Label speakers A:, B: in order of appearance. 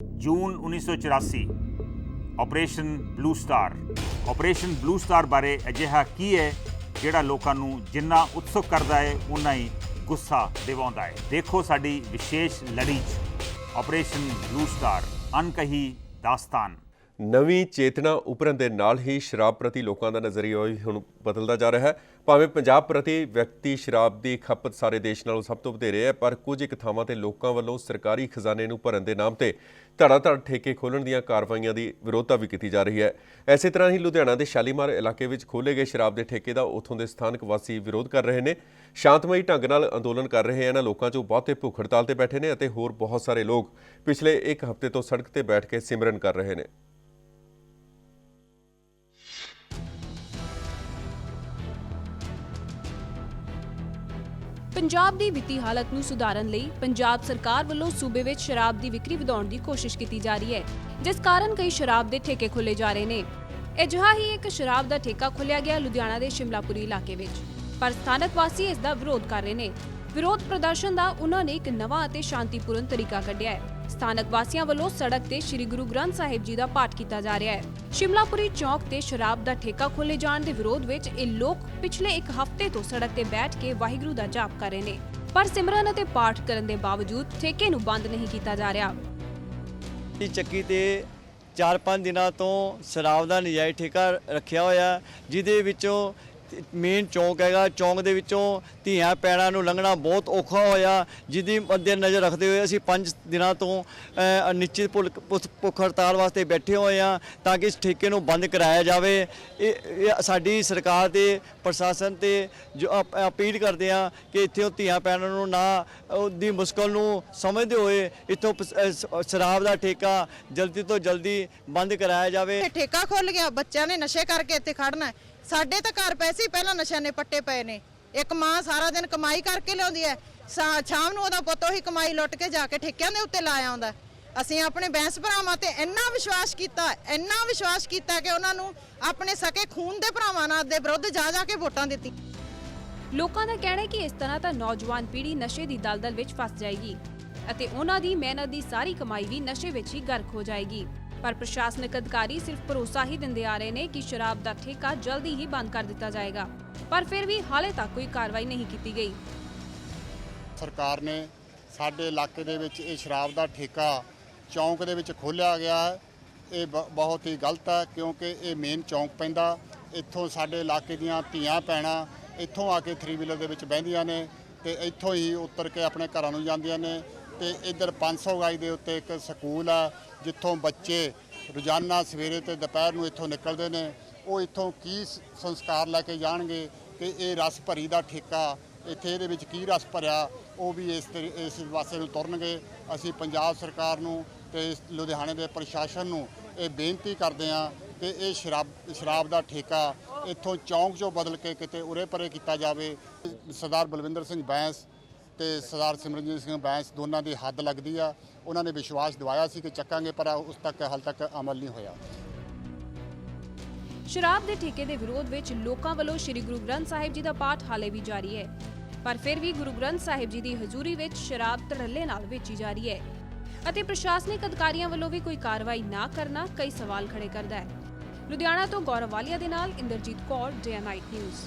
A: June 1984 operation blue star operation blue star ਬਾਰੇ ਅਜਿਹਾ ਕੀ ਹੈ, ਜਿਹੜਾ ਲੋਕਾਂ ਨੂੰ ਜਿੰਨਾ ਉਤਸੁਕ ਕਰਦਾ ਹੈ ਉਨਾ ਹੀ ਗੁੱਸਾ ਦਿਵਾਉਂਦਾ ਹੈ। ਦੇਖੋ ਸਾਡੀ ਵਿਸ਼ੇਸ਼ ਲੜੀ 'ਚ ਆਪਰੇਸ਼ਨ ਬਲੂ ਸਟਾਰ ਅਨਕਹੀ ਦਾਸਤਾਨ।
B: ਨਵੀਂ ਚੇਤਨਾ ਉਭਰਨ ਦੇ ਨਾਲ ਹੀ ਸ਼ਰਾਬ ਪ੍ਰਤੀ ਲੋਕਾਂ ਦਾ ਨਜ਼ਰੀਆ ਵੀ ਹੁਣ ਬਦਲਦਾ ਜਾ ਰਿਹਾ ਹੈ। ਭਾਵੇਂ ਪੰਜਾਬ ਪ੍ਰਤੀ ਵਿਅਕਤੀ ਸ਼ਰਾਬ ਦੀ ਖਪਤ ਸਾਰੇ ਦੇਸ਼ ਨਾਲੋਂ ਸਭ ਤੋਂ ਵਧੇਰੇ ਹੈ, ਪਰ ਕੁਝ ਇੱਕ ਥਾਵਾਂ ਤੇ ਲੋਕਾਂ ਵੱਲੋਂ ਸਰਕਾਰੀ ਖਜ਼ਾਨੇ ਨੂੰ ਭਰਨ ਦੇ ਨਾਮ ਤੇ ਧੜਾ-ਧੜ ਠੇਕੇ ਖੋਲਣ ਦੀਆਂ ਕਾਰਵਾਈਆਂ ਦੀ ਵਿਰੋਧਤਾ ਵੀ ਕੀਤੀ ਜਾ ਰਹੀ ਹੈ। ਐਸੇ ਤਰ੍ਹਾਂ ਹੀ ਲੁਧਿਆਣਾ ਦੇ ਸ਼ਾਲੀਮਾਰ ਇਲਾਕੇ ਵਿੱਚ ਖੋਲੇ ਗਏ ਸ਼ਰਾਬ ਦੇ ਠੇਕੇ ਦਾ ਉੱਥੋਂ ਦੇ ਸਥਾਨਕ ਵਾਸੀ ਵਿਰੋਧ ਕਰ ਰਹੇ ਨੇ। ਸ਼ਾਂਤਮਈ ਢੰਗ ਨਾਲ ਅੰਦੋਲਨ ਕਰ ਰਹੇ ਇਹਨਾਂ ਲੋਕਾਂ ਚੋਂ ਬਹੁਤੇ ਭੁੱਖ ਹੜਤਾਲ ਤੇ ਬੈਠੇ ਨੇ ਅਤੇ ਹੋਰ ਬਹੁਤ ਸਾਰੇ ਲੋਕ ਪਿਛਲੇ ਇੱਕ ਹਫ਼ਤੇ ਤੋਂ ਸੜਕ ਤੇ ਬੈਠ ਕੇ ਸਿਮਰਨ ਕਰ ਰਹੇ ਨੇ।
C: ਪੰਜਾਬ ਦੀ ਵਿੱਤੀ ਹਾਲਤ ਨੂੰ ਸੁਧਾਰਨ ਲਈ ਪੰਜਾਬ ਸਰਕਾਰ ਵੱਲੋਂ ਸੂਬੇ ਵਿੱਚ ਸ਼ਰਾਬ ਦੀ ਵਿਕਰੀ ਵਧਾਉਣ ਦੀ ਕੋਸ਼ਿਸ਼ ਕੀਤੀ ਜਾ ਰਹੀ ਹੈ, ਜਿਸ ਕਾਰਨ ਕਈ ਸ਼ਰਾਬ ਦੇ ਠੇਕੇ ਖੋਲੇ ਜਾ ਰਹੇ ਨੇ। ਅਜਿਹਾ ਹੀ ਇੱਕ ਸ਼ਰਾਬ ਦਾ ਠੇਕਾ ਖੋਲਿਆ ਗਿਆ ਲੁਧਿਆਣਾ ਦੇ ਸ਼ਿਮਲਾਪੁਰੀ ਇਲਾਕੇ ਵਿੱਚ, ਪਰ ਸਥਾਨਕ ਵਾਸੀ ਇਸ ਦਾ ਵਿਰੋਧ ਕਰ ਰਹੇ ਨੇ। ਵਿਰੋਧ ਪ੍ਰਦਰਸ਼ਨ ਦਾ ਉਹਨਾਂ ਨੇ ਇੱਕ ਨਵਾਂ ਅਤੇ ਸ਼ਾਂਤੀਪੂਰਨ ਤਰੀਕਾ ਕੱਢਿਆ ਹੈ। ਸਥਾਨਕ ਵਾਸੀਆਂ ਵੱਲੋਂ ਸੜਕ ਤੇ ਸ੍ਰੀ ਗੁਰੂ ਗ੍ਰੰਥ ਸਾਹਿਬ ਜੀ ਦਾ ਪਾਠ ਕੀਤਾ ਜਾ ਰਿਹਾ ਹੈ। ਸ਼ਿਮਲਾਪੁਰੀ ਚੌਕ ਤੇ ਸ਼ਰਾਬ ਦਾ ਠੇਕਾ ਖੋਲੇ ਜਾਣ ਦੇ ਵਿਰੋਧ ਵਿੱਚ ਇਹ ਲੋਕ ਪਿਛਲੇ ਇੱਕ ਹਫ਼ਤੇ ਤੋਂ ਸੜਕ ਤੇ ਬੈਠ ਕੇ ਵਾਹਿਗੁਰੂ ਦਾ ਜਾਪ ਕਰ ਰਹੇ ਨੇ। ਪਰ ਸਿਮਰਨ ਅਤੇ ਪਾਠ ਕਰਨ ਦੇ ਬਾਵਜੂਦ ਠੇਕੇ ਨੂੰ ਬੰਦ ਨਹੀਂ ਕੀਤਾ ਜਾ ਰਿਹਾ।
D: ਇਹ ਚੱਕੀ ਤੇ 4-5 ਦਿਨਾਂ ਤੋਂ ਸ਼ਰਾਬ ਦਾ ਨਜਾਇਜ਼ ਠੇਕਾ ਰੱਖਿਆ ਹੋਇਆ, ਜਿਹਦੇ ਵਿੱਚੋਂ ਮੇਨ ਚੌਂਕ ਹੈਗਾ। ਚੌਂਕ ਦੇ ਵਿੱਚੋਂ ਧੀਆਂ ਪੈੜਾਂ ਨੂੰ ਲੰਘਣਾ ਬਹੁਤ ਔਖਾ ਹੋਇਆ। ਜਿਹਦੀ ਮੱਦੇ ਨਜ਼ਰ ਰੱਖਦੇ ਹੋਏ ਅਸੀਂ 5 ਦਿਨਾਂ ਤੋਂ ਨਿਸ਼ਚਿਤ ਭੁੱਲ- ਭੁੱਖ ਹੜਤਾਲ ਵਾਸਤੇ ਬੈਠੇ ਹੋਏ ਆ ਤਾਂ ਕਿ ਇਸ ਠੇਕੇ ਨੂੰ ਬੰਦ ਕਰਾਇਆ ਜਾਵੇ। ਇਹ ਸਾਡੀ ਸਰਕਾਰ ਤੇ, ਪ੍ਰਸ਼ਾਸਨ ਤੇ ਜੋ ਅਪ- ਅਪੀਲ ਕਰਦੇ ਆ ਕਿ ਇੱਥੇ ਉਹ ਧੀਆਂ ਪੈੜਾਂ ਨੂੰ ਨਾ ਉਹਦੀ ਮੁਸ਼ਕਲ ਨੂੰ ਸਮਝਦੇ ਹੋਏ ਇੱਥੋਂ ਸ਼ਰਾਬ ਦਾ ਠੇਕਾ ਜਲਦੀ ਤੋਂ ਜਲਦੀ ਬੰਦ ਕਰਾਇਆ ਜਾਵੇ।
E: ਠੇਕਾ ਖੁੱਲ ਗਿਆ, ਬੱਚਿਆਂ ਨੇ ਨਸ਼ੇ ਕਰਕੇ ਇੱਥੇ ਖੜਨਾ ਸਾਡੇ ਤਾਂ ਘਰ ਪੈਸੇ ਹੀ ਪਹਿਲਾਂ ਨਸ਼ਿਆਂ ਨੇ ਪੱਟੇ ਪਏ ਨੇ। ਇੱਕ ਮਾਂ ਸਾਰਾ ਦਿਨ ਕਮਾਈ ਕਰਕੇ ਲਿਆਉਂਦੀ ਹੈ। ਸ਼ਾਮ ਨੂੰ ਉਹਦਾ ਪੁੱਤ ਉਹੀ ਕਮਾਈ ਲੁੱਟ ਕੇ ਜਾ ਕੇ ਠੇਕਿਆਂ ਦੇ ਉੱਤੇ ਲਾ ਆਉਂਦਾ ਅਸੀਂ ਆਪਣੇ ਬੈਂਸ ਭਰਾਵਾਂ ਤੇ ਇੰਨਾ ਵਿਸ਼ਵਾਸ ਕੀਤਾ, ਇੰਨਾ ਵਿਸ਼ਵਾਸ ਕੀਤਾ ਕਿ ਉਹਨਾਂ ਨੂੰ ਆਪਣੇ ਸਕੇ ਖੂਨ ਦੇ ਭਰਾਵਾਂ ਨਾਲ ਦੇ ਵਿਰੁੱਧ ਜਾ ਜਾ ਕੇ ਵੋਟਾਂ ਦਿੱਤੀ।
C: ਲੋਕਾਂ ਦਾ ਕਹਿਣਾ ਹੈ ਕਿ ਇਸ ਤਰ੍ਹਾਂ ਤਾਂ ਨੌਜਵਾਨ ਪੀੜ੍ਹੀ ਨਸ਼ੇ ਦੀ ਦਲਦਲ ਵਿੱਚ ਫਸ ਜਾਏਗੀ ਅਤੇ ਉਹਨਾਂ ਦੀ ਮਿਹਨਤ ਦੀ ਸਾਰੀ ਕਮਾਈ ਵੀ ਨਸ਼ੇ ਵਿੱਚ ਹੀ ਗਰਕ ਹੋ ਜਾਏਗੀ। ਪਰ ਪ੍ਰਸ਼ਾਸਨਿਕ ਅਧਿਕਾਰੀ ਸਿਰਫ ਭਰੋਸਾ ਹੀ ਦਿੰਦੇ ਆ ਰਹੇ ਨੇ ਕਿ ਸ਼ਰਾਬ ਦਾ ਠੇਕਾ ਜਲਦੀ ਹੀ ਬੰਦ ਕਰ ਦਿੱਤਾ ਜਾਏਗਾ। ਪਰ ਫਿਰ ਵੀ ਹਾਲੇ ਤੱਕ ਕੋਈ ਕਾਰਵਾਈ ਨਹੀਂ ਕੀਤੀ ਗਈ।
F: ਸਰਕਾਰ ਨੇ ਸਾਡੇ ਇਲਾਕੇ ਦੇ ਵਿੱਚ ਇਹ ਸ਼ਰਾਬ ਦਾ ਠੇਕਾ ਚੌਂਕ ਦੇ ਵਿੱਚ ਖੋਲ੍ਹਿਆ ਗਿਆ ਹੈ। ਇਹ ਬ- ਬਹੁਤ ਹੀ ਗਲਤ ਹੈ ਕਿਉਂਕਿ ਇਹ ਮੇਨ ਚੌਂਕ ਪੈਂਦਾ। ਇੱਥੋਂ ਸਾਡੇ ਇਲਾਕੇ ਦੀਆਂ ਧੀਆਂ ਪੈਣਾ ਇੱਥੋਂ ਆ ਕੇ 3 ਵੀਲਰ ਦੇ ਵਿੱਚ ਬਹਿੰਦੀਆਂ ਨੇ ਤੇ ਇੱਥੋਂ ਹੀ ਉਤਰ ਕੇ ਆਪਣੇ ਘਰਾਂ ਨੂੰ ਜਾਂਦੀਆਂ ਨੇ। ਤੇ ਇੱਧਰ 500 ਗਾਈ ਦੇ ਉੱਤੇ ਇੱਕ ਸਕੂਲ ਆ, ਜਿੱਥੋਂ ਬੱਚੇ ਰੋਜ਼ਾਨਾ ਸਵੇਰੇ ਤੇ ਦੁਪਹਿਰ ਨੂੰ ਇੱਥੋਂ ਨਿਕਲਦੇ ਨੇ। ਉਹ ਇੱਥੋਂ ਕੀ ਸੰਸਕਾਰ ਲੈ ਕੇ ਜਾਣਗੇ ਕਿ ਇਹ ਰਸ ਭਰੀ ਦਾ ਠੇਕਾ, ਇੱਥੇ ਇਹਦੇ ਵਿੱਚ ਕੀ ਰਸ ਭਰਿਆ, ਉਹ ਵੀ ਇਸ ਤਰੀ- ਇਸ ਪਾਸੇ ਨੂੰ ਤੁਰਨਗੇ। ਅਸੀਂ ਪੰਜਾਬ ਸਰਕਾਰ ਨੂੰ ਤੇ ਲੁਧਿਆਣੇ ਦੇ ਪ੍ਰਸ਼ਾਸਨ ਨੂੰ ਇਹ ਬੇਨਤੀ ਕਰਦੇ ਹਾਂ ਕਿ ਇਹ ਸ਼ਰਾਬ ਸ਼ਰਾਬ ਦਾ ਠੇਕਾ ਇੱਥੋਂ ਚੌਂਕ 'ਚੋਂ ਬਦਲ ਕੇ ਕਿਤੇ ਉਰੇ ਪਰੇ ਕੀਤਾ ਜਾਵੇ। ਸਰਦਾਰ ਬਲਵਿੰਦਰ ਸਿੰਘ ਬੈਂਸ ਤੇ ਸਰਦਾਰ ਸਿਮਰਨਜੀਤ ਸਿੰਘ ਬੈਂਸ ਦੋਨਾਂ ਦੀ ਹੱਦ ਲੱਗਦੀ ਆ। ਉਹਨਾਂ ਨੇ ਵਿਸ਼ਵਾਸ ਦਿਵਾਇਆ ਸੀ ਕਿ ਚੱਕਾਂਗੇ, ਪਰ ਉਸ ਤੱਕ ਹਾਲ ਤੱਕ ਅਮਲ ਨਹੀਂ ਹੋਇਆ।
C: ਸ਼ਰਾਬ ਦੇ ਠੇਕੇ ਦੇ ਵਿਰੋਧ ਵਿੱਚ ਲੋਕਾਂ ਵੱਲੋਂ ਸ੍ਰੀ ਗੁਰੂ ਗ੍ਰੰਥ ਸਾਹਿਬ ਜੀ ਦਾ ਪਾਠ ਹਾਲੇ ਵੀ ਜਾਰੀ ਹੈ। ਪਰ ਫਿਰ ਵੀ ਗੁਰੂ ਗ੍ਰੰਥ ਸਾਹਿਬ ਜੀ ਦੀ ਹਜ਼ੂਰੀ ਵਿੱਚ ਸ਼ਰਾਬ ਧੜੱਲੇ ਨਾਲ ਵੇਚੀ ਜਾ ਰਹੀ ਹੈ ਅਤੇ ਪ੍ਰਸ਼ਾਸਨਿਕ ਅਧਿਕਾਰੀਆਂ ਵੱਲੋਂ ਵੀ ਕੋਈ ਕਾਰਵਾਈ ਨਾ ਕਰਨਾ ਕਈ ਸਵਾਲ ਖੜੇ ਕਰਦਾ ਹੈ। ਲੁਧਿਆਣਾ ਤੋਂ ਗੌਰਵ ਵਾਲੀਆ ਦੇ ਨਾਲ Inderjit Kaur day night news